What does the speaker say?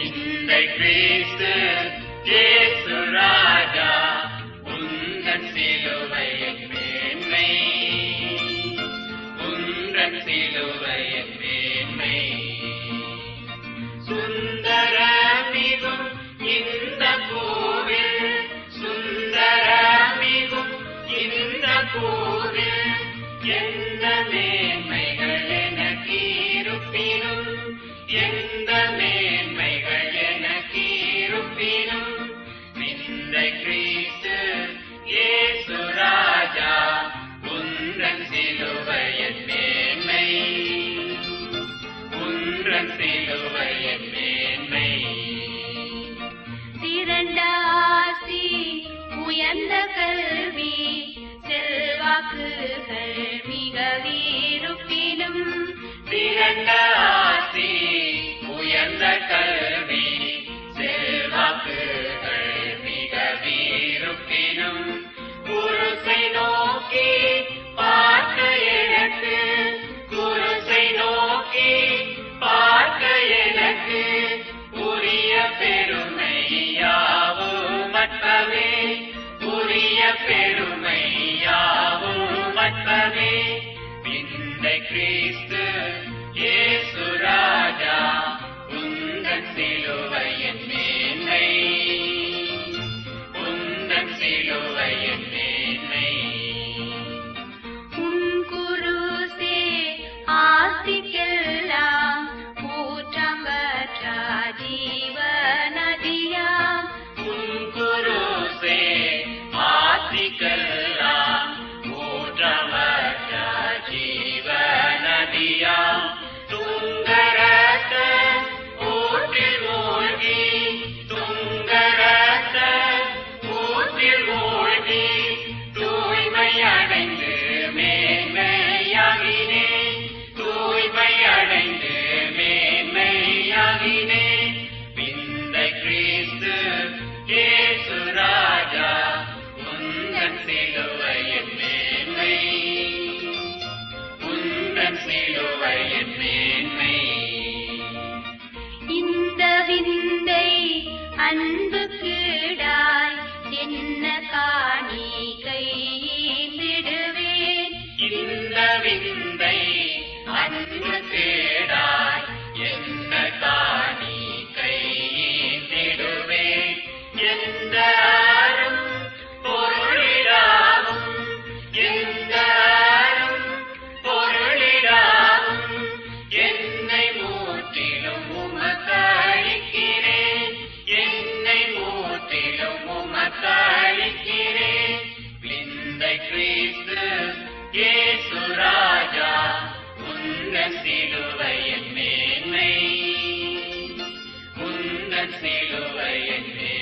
Domine Christe, Jesu Raja. செல்வாக்குகள் மிக வீருப்பினும் சிறந்த ஆசி உயர்ந்த கல்வி செல்வாக்குகள் மிக வீருப்பினும் குருசை நோக்கி பார்க்க எனக்கு குருசை நோக்கி பார்க்க எனக்கு உரிய பெருமை யாவும் மற்றவே கிறிஸ்து இயேசு ராஜா உந்தன் சிலுவையின் மேன்மை. உந்தன் சிலுவையின் மேன்மை. உன் குருசே ஆசிக்கெல்லாம் அன்பு கீடாய் என்ன காணிக்கை ஈந்திடுவேன் இந்த விந்தை அன்பு மூற்றிலும் உமக்களிக்கிறேன் விந்தை கிறிஸ்து இயேசு ராஜா உந்தன் சிலுவையின் மேன்மை. உந்தன் சிலுவையின் மேன்மை.